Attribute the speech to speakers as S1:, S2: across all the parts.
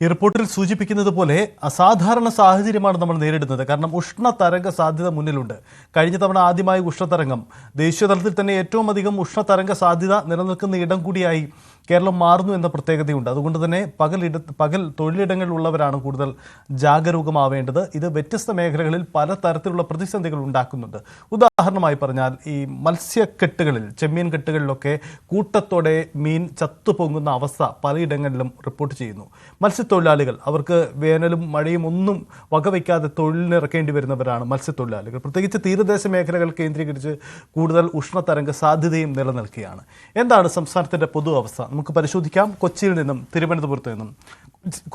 S1: ഈ റിപ്പോർട്ടിൽ സൂചിപ്പിക്കുന്നത് പോലെ അസാധാരണ സാഹചര്യമാണ് നമ്മൾ നേരിടുന്നത്. കാരണം ഉഷ്ണതരംഗ സാധ്യത മുന്നിലുണ്ട്. കഴിഞ്ഞ തവണ ആദ്യമായി ഉഷ്ണതരംഗം ദേശീയ തലത്തിൽ തന്നെ ഏറ്റവും അധികം ഉഷ്ണതരംഗ സാധ്യത നിലനിൽക്കുന്ന ഇടം കൂടിയായി കേരളം മാറുന്നു എന്ന പ്രത്യേകതയുണ്ട്. അതുകൊണ്ട് തന്നെ പകലിട പകൽ തൊഴിലിടങ്ങളിലുള്ളവരാണ് കൂടുതൽ ജാഗരൂകമാവേണ്ടത്. ഇത് വ്യത്യസ്ത മേഖലകളിൽ പല തരത്തിലുള്ള പ്രതിസന്ധികൾ ഉണ്ടാക്കുന്നുണ്ട്. ഉദാഹരണമായി പറഞ്ഞാൽ ഈ മത്സ്യക്കെട്ടുകളിൽ ചെമ്മീൻ കെട്ടുകളിലൊക്കെ കൂട്ടത്തോടെ മീൻ ചത്തുപൊങ്ങുന്ന അവസ്ഥ പലയിടങ്ങളിലും റിപ്പോർട്ട് ചെയ്യുന്നു. മത്സ്യത്തൊഴിലാളികൾ അവർക്ക് വേനലും മഴയും ഒന്നും വകവയ്ക്കാതെ തൊഴിലിനിറക്കേണ്ടി വരുന്നവരാണ് മത്സ്യത്തൊഴിലാളികൾ. പ്രത്യേകിച്ച് തീരദേശ മേഖലകൾ കേന്ദ്രീകരിച്ച് കൂടുതൽ ഉഷ്ണതരംഗ സാധ്യതയും നിലനിൽക്കുകയാണ്. എന്താണ് സംസ്ഥാനത്തിന്റെ പൊതു അവസ്ഥ? നമുക്ക് പരിശോധിക്കാം. കൊച്ചിയിൽ നിന്നും തിരുവനന്തപുരത്ത് നിന്നും.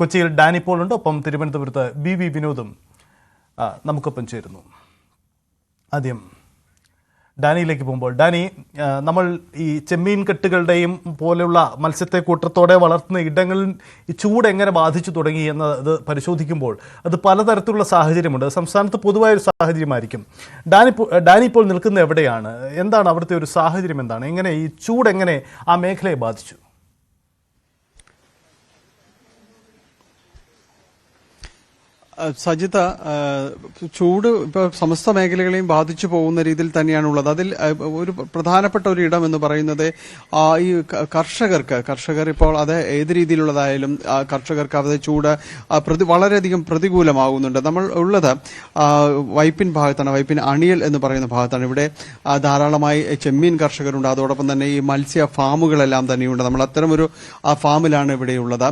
S1: കൊച്ചിയിൽ ഡാനി പോളുണ്ട് ഒപ്പം തിരുവനന്തപുരത്ത് ബി വി വിനോദും നമുക്കൊപ്പം ചേരുന്നു. ആദ്യം ഡാനിയിലേക്ക് പോകുമ്പോൾ ഡാനി നമ്മൾ ഈ ചെമ്മീൻ കെട്ടുകളുടെയും പോലെയുള്ള മത്സ്യത്തെ കൂട്ടത്തോടെ വളർത്തുന്ന ഇടങ്ങളിൽ ഈ ചൂട് എങ്ങനെ ബാധിച്ചു തുടങ്ങി എന്നത് പരിശോധിക്കുമ്പോൾ അത് പലതരത്തിലുള്ള സാഹചര്യമുണ്ട്. സംസ്ഥാനത്ത് പൊതുവായ ഒരു സാഹചര്യമായിരിക്കും. ഡാനി ഡാനി ഇപ്പോൾ നിൽക്കുന്ന എവിടെയാണ്? എന്താണ് അവിടുത്തെ ഒരു സാഹചര്യം എന്താണ്? എങ്ങനെ ഈ ചൂട് എങ്ങനെ ആ മേഖലയെ ബാധിച്ചു?
S2: സജിത ചൂട് ഇപ്പോൾ സമസ്ത മേഖലകളെയും ബാധിച്ചു പോകുന്ന രീതിയിൽ തന്നെയാണുള്ളത്. അതിൽ ഒരു പ്രധാനപ്പെട്ട ഒരു ഇടം എന്ന് പറയുന്നത് ഈ കർഷകർക്ക്. കർഷകർ ഇപ്പോൾ അത് ഏത് രീതിയിലുള്ളതായാലും കർഷകർക്ക് അവരുടെ ചൂട് പ്രതി വളരെയധികം പ്രതികൂലമാകുന്നുണ്ട്. നമ്മൾ ഉള്ളത് വൈപ്പിൻ ഭാഗത്താണ്. വൈപ്പിൻ അണിയൽ എന്ന് പറയുന്ന ഭാഗത്താണ്. ഇവിടെ ധാരാളമായി ചെമ്മീൻ കർഷകരുണ്ട്. അതോടൊപ്പം തന്നെ ഈ മത്സ്യ ഫാമുകളെല്ലാം തന്നെയുണ്ട്. നമ്മൾ അത്തരമൊരു ഫാമിലാണ് ഇവിടെയുള്ളത്.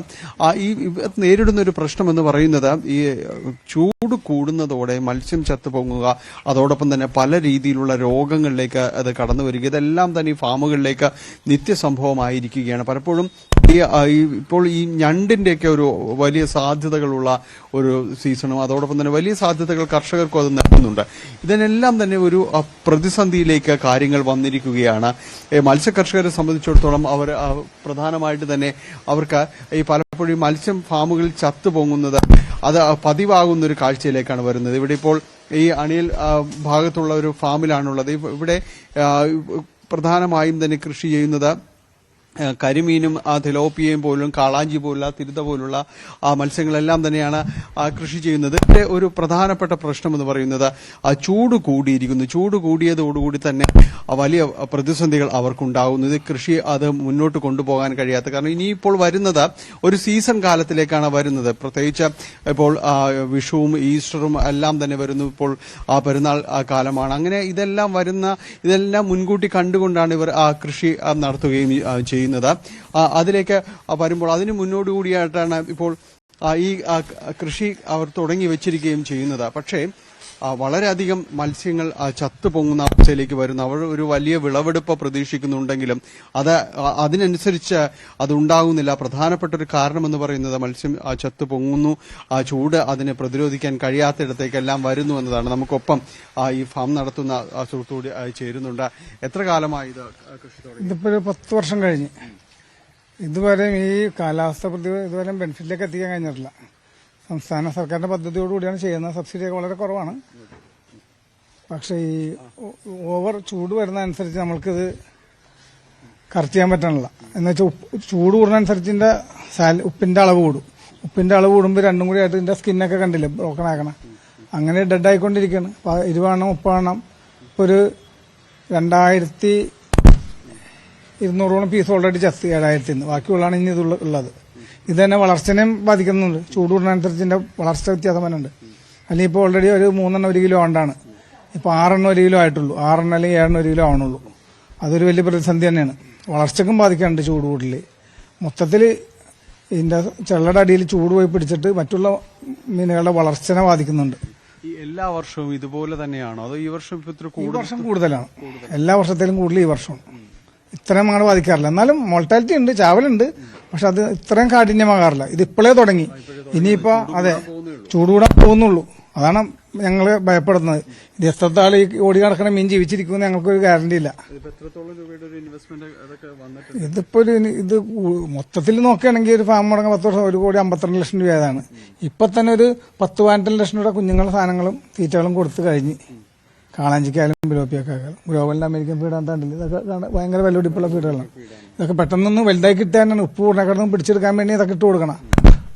S2: ഈ നേരിടുന്ന ഒരു പ്രശ്നം എന്ന് പറയുന്നത് ഈ ചൂട് കൂടുന്നതോടെ മത്സ്യം ചത്തുപൊങ്ങുക അതോടൊപ്പം തന്നെ പല രീതിയിലുള്ള രോഗങ്ങളിലേക്ക് അത് കടന്നു വരിക ഇതെല്ലാം തന്നെ ഈ ഫാമുകളിലേക്ക് നിത്യസംഭവമായിരിക്കുകയാണ്. പലപ്പോഴും ഈ ഇപ്പോൾ ഈ ഞണ്ടിന്റെയൊക്കെ ഒരു വലിയ സാധ്യതകളുള്ള ഒരു സീസണും അതോടൊപ്പം തന്നെ വലിയ സാധ്യതകൾ കർഷകർക്കും അത് നൽകുന്നുണ്ട്. ഇതിനെല്ലാം തന്നെ ഒരു പ്രതിസന്ധിയിലേക്ക് കാര്യങ്ങൾ വന്നിരിക്കുകയാണ്. മത്സ്യകർഷകരെ മത്സ്യ കർഷകരെ സംബന്ധിച്ചിടത്തോളം അവർ പ്രധാനമായിട്ട് തന്നെ അവർക്ക് ഈ പലപ്പോഴും മത്സ്യം ഫാമുകളിൽ ചത്തുപൊങ്ങുന്നത് അത് പതിവാകുന്ന ഒരു കാഴ്ചയിലേക്കാണ് വരുന്നത്. ഇവിടെ ഇപ്പോൾ ഈ അണിയൽ ഭാഗത്തുള്ള ഒരു ഫാമിലാണുള്ളത്. ഇവ- ഇവിടെ പ്രധാനമായും തന്നെ കൃഷി ചെയ്യുന്നത് കരിമീനും തിലോപ്പിയയും പോലും കാളാഞ്ചി പോലുള്ള തിരുത പോലുള്ള ആ മത്സ്യങ്ങളെല്ലാം തന്നെയാണ് കൃഷി ചെയ്യുന്നത്. ഇതിന്റെ ഒരു പ്രധാനപ്പെട്ട പ്രശ്നം എന്ന് പറയുന്നത് ആ ചൂട് കൂടിയിരിക്കുന്നു. ചൂട് കൂടിയതോടുകൂടി തന്നെ വലിയ പ്രതിസന്ധികൾ അവർക്കുണ്ടാകുന്നു. ഇത് കൃഷി അത് മുന്നോട്ട് കൊണ്ടുപോകാൻ കഴിയാത്ത കാരണം ഇനിയിപ്പോൾ വരുന്നത് ഒരു സീസൺ കാലത്തിലേക്കാണ് വരുന്നത്. പ്രത്യേകിച്ച് ഇപ്പോൾ വിഷുവും ഈസ്റ്ററും എല്ലാം തന്നെ വരുന്നു ഇപ്പോൾ ആ പെരുന്നാൾ കാലമാണ്. അങ്ങനെ ഇതെല്ലാം വരുന്ന ഇതെല്ലാം മുൻകൂട്ടി കണ്ടുകൊണ്ടാണ് ഇവർ ആ കൃഷി നടത്തുകയും ആ, ചെയ്യുന്നത്. അതിലേക്ക് വരുമ്പോൾ അതിന് മുന്നോടുകൂടിയായിട്ടാണ് ഇപ്പോൾ ഈ കൃഷി അവർ തുടങ്ങി വെച്ചിരിക്കുകയും ചെയ്യുന്നത്. പക്ഷേ വളരെയധികം മത്സ്യങ്ങൾ ചത്തുപൊങ്ങുന്ന അവസ്ഥയിലേക്ക് വരുന്നു. അവർ ഒരു വലിയ വിളവെടുപ്പ് പ്രതീക്ഷിക്കുന്നുണ്ടെങ്കിലും അത് അതിനനുസരിച്ച് അതുണ്ടാകുന്നില്ല. പ്രധാനപ്പെട്ട ഒരു കാരണമെന്ന് പറയുന്നത് മത്സ്യം ചത്തുപൊങ്ങുന്നു. ആ ചൂട് അതിനെ പ്രതിരോധിക്കാൻ കഴിയാത്തയിടത്തേക്കെല്ലാം വരുന്നു എന്നതാണ്. നമുക്കൊപ്പം ഈ ഫാം നടത്തുന്ന സുഹൃത്തുകൂടി ചേരുന്നുണ്ട്. എത്ര കാലമായി ഇത് കൃഷി തുടങ്ങി?
S3: ഇതിപ്പോ ഒരു പത്ത് വർഷം കഴിഞ്ഞ്. ഇതുവരെയും ഈ കാലാവസ്ഥ പ്രതി ഇതുവരെ ബെനിഫിറ്റിലേക്ക് എത്തിക്കാൻ കഴിഞ്ഞിട്ടില്ല. സംസ്ഥാന സർക്കാരിന്റെ പദ്ധതിയോടുകൂടിയാണ് ചെയ്യുന്നത്. സബ്സിഡിയൊക്കെ വളരെ കുറവാണ്. പക്ഷേ ഈ ഓവർ ചൂട് വരുന്നതനുസരിച്ച് നമ്മൾക്കിത് കറക്റ്റ് ചെയ്യാൻ പറ്റണില്ല. എന്ന് വെച്ചാൽ ഉപ്പ് ചൂട് കൂടുന്നതനുസരിച്ച് ഇതിന്റെ സാല ഉപ്പിന്റെ അളവ് കൂടും. ഉപ്പിന്റെ അളവ് കൂടുമ്പോൾ രണ്ടും കൂടി ആയിട്ട് ഇതിന്റെ സ്കിന്നൊക്കെ കണ്ടില്ലേ ബ്രോക്കൺ ആക്കണം. അങ്ങനെ ഡെഡ് ആയിക്കൊണ്ടിരിക്കുകയാണ് അപ്പൊ ഇരുപതെണ്ണം ഇപ്പൊ ഒരു രണ്ടായിരത്തി ഇരുന്നൂറോളം പീസ് ഓൾറെഡി ചത്ത് ഏഴായിരത്തി ബാക്കിയുള്ളതാണ് ഇനി ഇതുള്ള ഉള്ളത്. ഇത് തന്നെ വളർച്ചനെയും ബാധിക്കുന്നുണ്ട്. ചൂട് കൂടുന്നതനുസരിച്ച് വളർച്ച വ്യത്യാസം വരുന്നുണ്ട് അല്ലെങ്കിൽ ഇപ്പോൾ ഓൾറെഡി ഒരു മൂന്നെണ്ണം ഒരു കിലോ ഉണ്ടാണ് ഇപ്പോൾ ആറെണ്ണം ഒരു കിലോ ആയിട്ടുള്ളൂ. ആറെണ്ണം അല്ലെങ്കിൽ ഏഴെണ്ണം ഒരു കിലോ ആവണുള്ളൂ. അതൊരു വലിയ പ്രതിസന്ധി തന്നെയാണ്. വളർച്ചക്കും ബാധിക്കാനുണ്ട് ചൂട് കൂടൽ മൊത്തത്തിൽ ഇതിന്റെ ചെള്ളയുടെ അടിയിൽ ചൂട് പോയി പിടിച്ചിട്ട് മറ്റുള്ള മീനുകളുടെ വളർച്ചനെ ബാധിക്കുന്നുണ്ട്.
S2: ഈ എല്ലാ വർഷവും ഇതുപോലെ തന്നെയാണോ? അതോ ഈ വർഷം ഇപ്പൊ ഇത്ര
S3: ഈ വർഷം കൂടുതലാണ്. എല്ലാ വർഷത്തിലും കൂടുതൽ ഈ വർഷം. ഇത്രയും അങ്ങനെ ബാധിക്കാറില്ല. എന്നാലും മോർട്ടാലിറ്റി ഉണ്ട് ചാവലുണ്ട് പക്ഷെ അത് ഇത്രയും കാഠിന്യമാകാറില്ല. ഇത് ഇപ്പോഴേ തുടങ്ങി. ഇനിയിപ്പോ അതെ ചൂടുകൂടാൻ പോകുന്നുള്ളൂ. അതാണ് ഞങ്ങൾ ഭയപ്പെടുന്നത്. ഇത് എത്രത്താൾ ഈ ഓടി നടക്കണ മീൻ ജീവിച്ചിരിക്കുമെന്ന് ഞങ്ങൾക്കൊരു ഗ്യാരണ്ടി ഇല്ല.
S2: എത്രത്തോളം
S3: ഇതിപ്പോ ഒരു ഇത് മൊത്തത്തിൽ നോക്കുകയാണെങ്കിൽ ഒരു ഫാം മുടങ്ങ പത്ത് വർഷം ഒരു കോടി അമ്പത്തിരണ്ട് ലക്ഷം രൂപയാണ് ഇപ്പൊ തന്നെ ഒരു പത്ത് പതിനെട്ട് ലക്ഷം രൂപയുടെ കുഞ്ഞുങ്ങളുടെ സാധനങ്ങളും തീറ്റകളും കൊടുത്തു കഴിഞ്ഞ്. കാളാഞ്ചിക്കായാലും ബിലോപ്പിയൊക്കെ ആയാലും ഗ്ലോബലിന്റെ അമേരിക്കൻ ഫീഡ് എന്താണ്ടില്ല ഇതൊക്കെ ഭയങ്കര വിലപിടിപ്പുള്ള ഫീഡുകളാണ് ഇതൊക്കെ പെട്ടെന്നൊന്ന് വലുതായി കിട്ടാനാണ്. ഉപ്പ് ഉരുളക്കിടന്ന് പിടിച്ചെടുക്കാൻ വേണ്ടി ഇതൊക്കെ ഇട്ട് കൊടുക്കണം.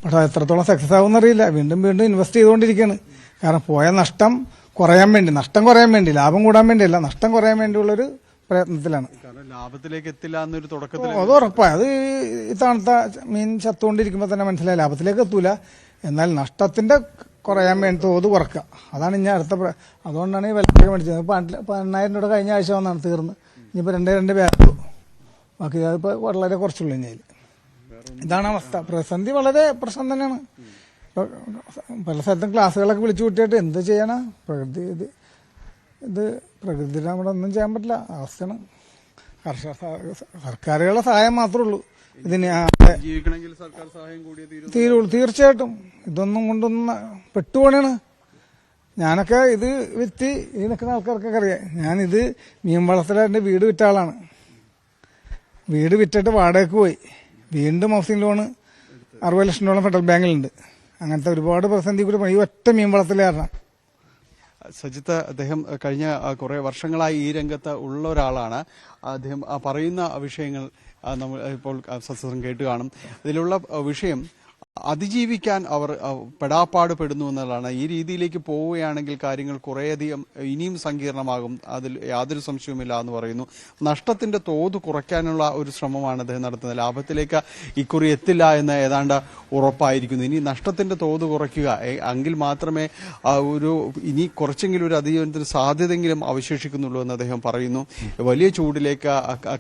S3: പക്ഷെ അത് എത്രത്തോളം സക്സസ് ആവുമെന്ന് അറിയില്ല വീണ്ടും വീണ്ടും ഇൻവെസ്റ്റ് ചെയ്തുകൊണ്ടിരിക്കുകയാണ്. കാരണം പോയ നഷ്ടം കുറയാൻ വേണ്ടി നഷ്ടം കുറയാൻ വേണ്ടി ലാഭം കൂടാൻ വേണ്ടിയല്ല നഷ്ടം കുറയാൻ വേണ്ടിയുള്ളൊരു പ്രയത്നത്തിലാണ്.
S2: ലാഭത്തിലേക്ക് എത്തില്ല എന്നൊരു തുടക്കത്തിൽ
S3: അത് ഉറപ്പാണ് അത് ഈ തണുത്ത മീൻ ചത്തുകൊണ്ടിരിക്കുമ്പോൾ തന്നെ മനസ്സിലായി. ലാഭത്തിലേക്ക് എത്തൂല. എന്നാൽ നഷ്ടത്തിന്റെ കുറയാൻ വേണ്ടി തോത് കുറക്കുക. അതാണ് ഇനി അടുത്ത അതുകൊണ്ടാണ് ഈ വിലക്ക് മേടിച്ചത്. പതിനെണ്ണായിരം രൂപ കഴിഞ്ഞ ആഴ്ച വന്നാണ് തീർന്ന്. ഇനിയിപ്പോൾ രണ്ടേ രണ്ട് പേരുള്ളൂ. ബാക്കി അതിപ്പോൾ വളരെ കുറച്ചുള്ളൂ ഇനി ഇതാണ് അവസ്ഥ. പ്രതിസന്ധി വളരെ പ്രശ്നം തന്നെയാണ് പല സ്ഥലത്തും ക്ലാസ്സുകളൊക്കെ വിളിച്ചു കൂട്ടിയിട്ട് എന്ത് ചെയ്യണം? പ്രകൃതി ഇത് ഇത് പ്രകൃതി നമ്മുടെ ഒന്നും ചെയ്യാൻ പറ്റില്ല. അവസ്ഥയാണ്. കർഷക സർക്കാരുകളുടെ സഹായം മാത്രമേ ഉള്ളൂ. ഇതിന്
S2: ജീവിക്കണമെങ്കിൽ സർക്കാർ സഹായം കൂടിയേ
S3: തീരുള്ളൂ തീർച്ചയായിട്ടും. ഇതൊന്നും കൊണ്ടൊന്നും പെട്ടുപോണാണ്. ഞാനൊക്കെ ഇത് വിറ്റ് ഈ നിൽക്കുന്ന ആൾക്കാർക്കൊക്കെ അറിയാം. ഞാനിത് മീൻ വളർത്തലാന്റെ വീട് വിറ്റ ആളാണ്. വീട് വിറ്റിട്ട് വാടകയ്ക്ക് പോയി. വീണ്ടും ഹൗസിംഗ് ലോണ് അറുപത് ലക്ഷം രൂപ ഫെഡറൽ ബാങ്കിലുണ്ട്. അങ്ങനത്തെ ഒരുപാട് പ്രതിസന്ധി കൂടി പോയി. ഈ ഒറ്റ മീൻ വളർത്തൽ കാരണം
S2: സജിത്ത് അദ്ദേഹം കഴിഞ്ഞ കുറേ വർഷങ്ങളായി ഈ രംഗത്ത് ഉള്ള ഒരാളാണ്. അദ്ദേഹം പറയുന്ന വിഷയങ്ങൾ നമ്മൾ ഇപ്പോൾ സസ്യം കേട്ട് കാണും. ഇതിലുള്ള വിഷയം അതിജീവിക്കാൻ അവർ പെടാപ്പാട് പെടുന്നു എന്നുള്ളതാണ്. ഈ രീതിയിലേക്ക് പോവുകയാണെങ്കിൽ കാര്യങ്ങൾ കുറേയധികം ഇനിയും സങ്കീർണമാകും. അതിൽ യാതൊരു സംശയവുമില്ല എന്ന് പറയുന്നു. നഷ്ടത്തിന്റെ തോത് കുറയ്ക്കാനുള്ള ഒരു ശ്രമമാണ് അദ്ദേഹം നടത്തുന്നത്. ലാഭത്തിലേക്ക് ഇക്കുറി എത്തില്ല എന്ന് ഏതാണ്ട് ഉറപ്പായിരിക്കുന്നു. ഇനി നഷ്ടത്തിന്റെ തോത് കുറയ്ക്കുക. എങ്കിൽ മാത്രമേ ഒരു ഇനി കുറച്ചെങ്കിലും ഒരു അതിജീവനത്തിന് സാധ്യതയെങ്കിലും അവശേഷിക്കുന്നുള്ളൂ എന്ന് അദ്ദേഹം പറയുന്നു. വലിയ ചൂടിലേക്ക്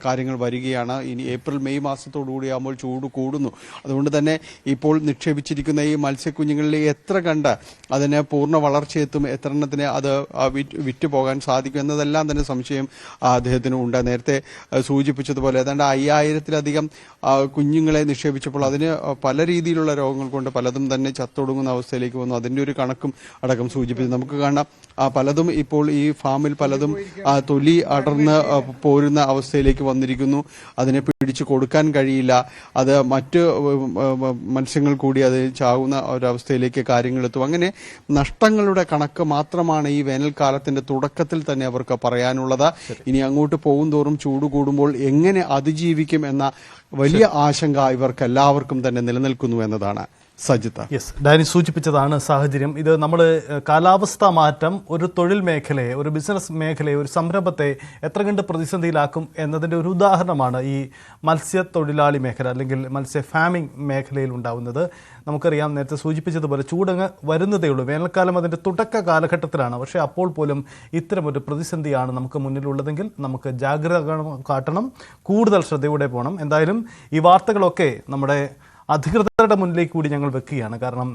S2: കാര്യങ്ങൾ വരികയാണ്. ഇനി ഏപ്രിൽ മെയ് മാസത്തോടു കൂടിയാകുമ്പോൾ ചൂട് കൂടുന്നു. അതുകൊണ്ട് തന്നെ ഇപ്പോൾ നിക്ഷേപിച്ചിരിക്കുന്ന ഈ മത്സ്യക്കുഞ്ഞുങ്ങളിൽ എത്ര കണ്ട് അതിന് പൂർണ വളർച്ചയെത്തും എത്ര എണ്ണത്തിന് അത് വിറ്റ് പോകാൻ സാധിക്കും എന്നതെല്ലാം തന്നെ സംശയം അദ്ദേഹത്തിന് ഉണ്ട്. നേരത്തെ സൂചിപ്പിച്ചതുപോലെ ഏതാണ്ട് അയ്യായിരത്തിലധികം കുഞ്ഞുങ്ങളെ നിക്ഷേപിച്ചപ്പോൾ അതിന് പല രീതിയിലുള്ള രോഗങ്ങൾ കൊണ്ട് പലതും തന്നെ ചത്തൊടുങ്ങുന്ന അവസ്ഥയിലേക്ക് വന്നു. അതിന്റെ ഒരു കണക്കും അടക്കം സൂചിപ്പിച്ചു. നമുക്ക് കാണാം പലതും ഇപ്പോൾ ഈ ഫാമിൽ പലതും തൊലി അടർന്ന് പോരുന്ന അവസ്ഥയിലേക്ക് വന്നിരിക്കുന്നു. അതിനെ പിടിച്ചു കൊടുക്കാൻ കഴിയില്ല. അത് മറ്റ് മത്സ്യങ്ങൾ കൂടി അത് ചാവുന്ന ഒരവസ്ഥയിലേക്ക് കാര്യങ്ങൾ എത്തും. അങ്ങനെ നഷ്ടങ്ങളുടെ കണക്ക് മാത്രമാണ് ഈ വേനൽക്കാലത്തിന്റെ തുടക്കത്തിൽ തന്നെ അവർക്ക് പറയാനുള്ളത്. ഇനി അങ്ങോട്ട് പോകും തോറും ചൂട് കൂടുമ്പോൾ എങ്ങനെ അതിജീവിക്കും എന്ന വലിയ ആശങ്ക ഇവർക്ക് എല്ലാവർക്കും തന്നെ നിലനിൽക്കുന്നു എന്നതാണ്. സജിത്ത്.
S1: യെസ് ഡാനി സൂചിപ്പിച്ചതാണ് സാഹചര്യം. ഇത് നമ്മൾ കാലാവസ്ഥാ മാറ്റം ഒരു തൊഴിൽ മേഖലയെ ഒരു ബിസിനസ് മേഖലയെ ഒരു സംരംഭത്തെ എത്ര കണ്ട് പ്രതിസന്ധിയിലാക്കും എന്നതിന്റെ ഒരു ഉദാഹരണമാണ് ഈ മത്സ്യത്തൊഴിലാളി മേഖല അല്ലെങ്കിൽ മത്സ്യ ഫാമിംഗ് മേഖലയിൽ ഉണ്ടാവുന്നത്. നമുക്കറിയാം നേരത്തെ സൂചിപ്പിച്ചതുപോലെ ചൂടങ്ങ് വരുന്നതേ ഉള്ളൂ. വേനൽക്കാലം അതിന്റെ തുടക്ക കാലഘട്ടത്തിലാണ്. പക്ഷേ അപ്പോൾ പോലും ഇത്തരമൊരു പ്രതിസന്ധിയാണ് നമുക്ക് മുന്നിലുള്ളതെങ്കിൽ നമുക്ക് ജാഗ്രത കാട്ടണം കൂടുതൽ ശ്രദ്ധയോടെ പോകണം. എന്തായാലും ഈ വാർത്തകളൊക്കെ നമ്മുടെ അധികൃതരുടെ മുന്നിലേക്ക് കൂടി ഞങ്ങൾ വെക്കുകയാണ്. കാരണം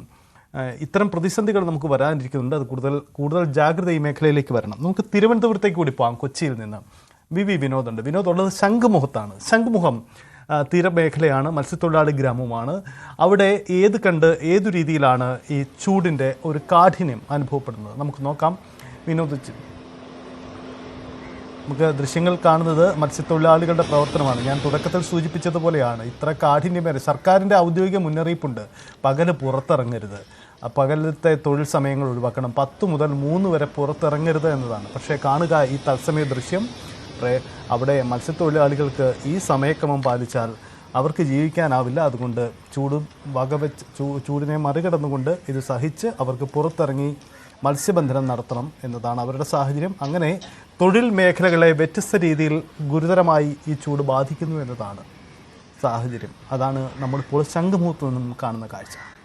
S1: ഇത്തരം പ്രതിസന്ധികൾ നമുക്ക് വരാനിരിക്കുന്നുണ്ട്. അത് കൂടുതൽ കൂടുതൽ ജാഗ്രത ഈ മേഖലയിലേക്ക് വരണം. നമുക്ക് തിരുവനന്തപുരത്തേക്ക് കൂടി പോകാം കൊച്ചിയിൽ നിന്ന്. V V വിനോദുണ്ട്. വിനോദ് ഉള്ളത് ശംഖുമുഖത്താണ്. ശംഖുമുഖം തീരമേഖലയാണ് മത്സ്യത്തൊഴിലാളി ഗ്രാമമാണ് അവിടെ ഏത് കണ്ട് ഏതു രീതിയിലാണ് ഈ ചൂടിന്റെ ഒരു കാഠിന്യം അനുഭവപ്പെടുന്നത്? നമുക്ക് നോക്കാം. വിനോദ് നമുക്ക് ദൃശ്യങ്ങൾ കാണുന്നത് മത്സ്യത്തൊഴിലാളികളുടെ പ്രവർത്തനമാണ്. ഞാൻ തുടക്കത്തിൽ സൂചിപ്പിച്ചതുപോലെയാണ്. ഇത്ര കാഠിന്യമേറെ സർക്കാരിന്റെ ഔദ്യോഗിക മുന്നറിയിപ്പുണ്ട്. പകൽ പുറത്തിറങ്ങരുത്. പകലത്തെ തൊഴിൽ സമയങ്ങൾ ഒഴിവാക്കണം. പത്ത് മുതൽ മൂന്ന് വരെ പുറത്തിറങ്ങരുത് എന്നതാണ്. പക്ഷേ കാണുക ഈ തത്സമയ ദൃശ്യം അവിടെ മത്സ്യത്തൊഴിലാളികൾക്ക് ഈ സമയക്രമം പാലിച്ചാൽ അവർക്ക് ജീവിക്കാനാവില്ല. അതുകൊണ്ട് ചൂടും വകവെച്ച് ചൂടിനെ മറികടന്നുകൊണ്ട് ഇത് സഹിച്ച് അവർക്ക് പുറത്തിറങ്ങി മത്സ്യബന്ധനം നടത്തണം എന്നതാണ് അവരുടെ സാഹചര്യം. അങ്ങനെ തൊഴിൽ മേഖലകളെ വ്യത്യസ്ത രീതിയിൽ ഗുരുതരമായി ഈ ചൂട് ബാധിക്കുന്നു എന്നതാണ് സാഹചര്യം. അതാണ് നമ്മളിപ്പോൾ ശംഖുമുഖത്ത് നിന്നും കാണുന്ന കാഴ്ച.